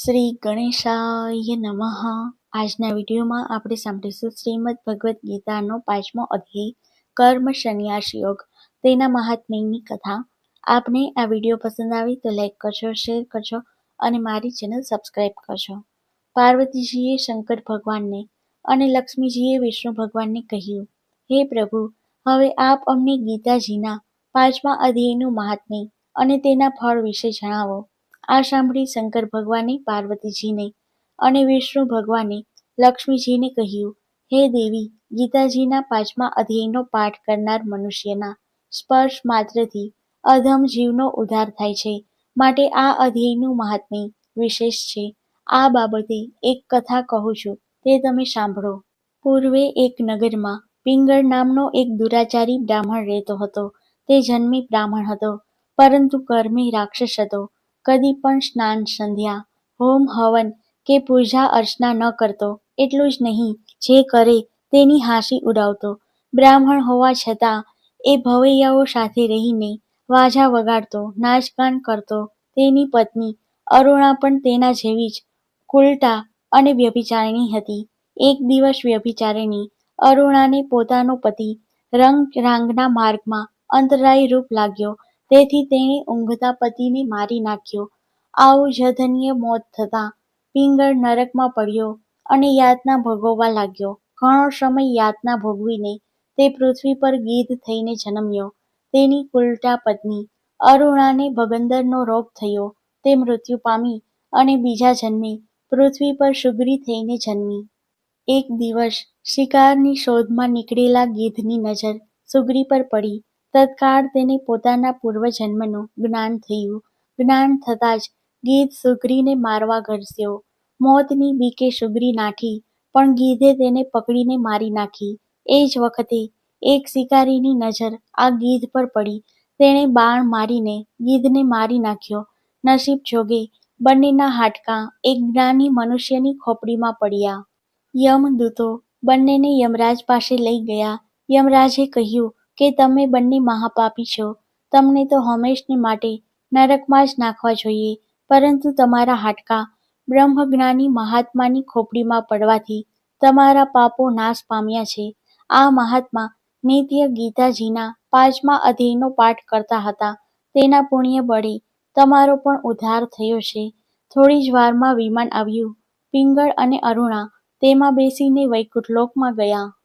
શ્રી ગણેશાય નમઃ. આજના વિડીયોમાં આપણે સાંભળીશું શ્રીમદ ભગવદ્ ગીતાનો પાંચમો અધ્યાય, કર્મ સંન્યાસ યોગ. તેના મહાત્મ્યની કથા. આપને આ વીડિયો પસંદ આવે તો લાઈક કરજો, શેર કરજો અને મારી ચેનલ સબસ્ક્રાઈબ કરજો. પાર્વતીજીએ શંકર ભગવાનને અને લક્ષ્મીજીએ વિષ્ણુ ભગવાનને કહ્યું, હે પ્રભુ, હવે આપ અમને ગીતાજીના પાંચમા અધ્યાયનું મહાત્મ્ય અને તેના ફળ વિશે જણાવો. આ સાંભળી શંકર ભગવાને પાર્વતીજીને અને વિષ્ણુ ભગવાને લક્ષ્મીજીને કહ્યું, હે દેવી, ગીતાજીના પાંચમા અધ્યાયનો પાઠ કરનાર મનુષ્યના સ્પર્શ માત્રથી અધમ જીવનો ઉદ્ધાર થાય છે. માટે આ અધ્યાયનું મહાત્મ્ય વિશેષ છે. આ બાબતે એક કથા કહું છું, તે તમે સાંભળો. પૂર્વે એક નગરમાં પિંગળ નામનો એક દુરાચારી બ્રાહ્મણ રહેતો હતો. તે જન્મી બ્રાહ્મણ હતો, પરંતુ કર્મી રાક્ષસ હતો. કદી પણ સ્નાન સંધ્યા, હોમ હવન કે પૂજા અર્ચના ન કરતો, એટલું જ નહીં, જે કરે તેની હાંસી ઉડાવતો. બ્રાહ્મણ હોવા છતાં એ ભવૈયાઓ સાથે રહીને વાજા વગાડતો, નાચગાન કરતો, તેની પત્ની અરુણા પણ તેના જેવી જ કુલટા અને વ્યભિચારિણી હતી. એક દિવસ વ્યભિચારિણી અરુણાને પોતાનો પતિ રંગ રાંગના માર્ગમાં અંતરાય રૂપ લાગ્યો. તેથી તેણે ઊંઘતા પતિને મારી નાખ્યો. આવું જધન્ય મોત થતાં પિંગળ નરકમાં પડ્યો અને યાતના ભોગવવા લાગ્યો. ઘણો સમય યાતના ભોગવીને તે પૃથ્વી પર ગીધ થઈને જન્મ્યો. તેની કુલટા પત્ની અરુણાને ભગંદરનો રોગ થયો. તે મૃત્યુ પામી અને બીજા જન્મે પૃથ્વી પર સુગ્રી થઈને જન્મી. એક દિવસ શિકારની શોધમાં નીકળેલા ગીધની નજર સુગ્રી પર પડી. તત્કાળ તેને પોતાના પૂર્વજન્મનું જ્ઞાન થયું. જ્ઞાન થતાં જ ગીધ સુગ્રીને મારવા ઘરસ્યો. મોતની બીકે સુગ્રી નાઠી, પણ ગીધે તેને પકડીને મારી નાખી. એ જ વખતે એક શિકારીની નજર આ ગીધ પર પડી. તેણે બાણ મારીને ગીધને મારી નાખ્યો. નસીબ જોગે બંનેના હાડકાં એક જ્ઞાની મનુષ્યની ખોપડીમાં પડ્યા. યમદૂતો બંનેને યમરાજ પાસે લઈ ગયા. યમરાજે કહ્યું કે તમે બંને મહાપાપી છો. તમને તો હંમેશને માટે નરકમાં જ નાખવા જોઈએ. પરંતુ તમારા હાડકા બ્રહ્મજ્ઞાની મહાત્માની ખોપડીમાં પડવાથી તમારા પાપો નાશ પામ્યા છે. આ મહાત્મા નિત્ય ગીતાજીના પાંચમા અધ્યયનો પાઠ કરતા હતા. તેના પુણ્ય બળે તમારો પણ ઉદ્ધાર થયો છે. થોડી જ વારમાં વિમાન આવ્યું. પિંગળ અને અરુણા તેમાં બેસીને વૈકુંઠ લોકમાં ગયા.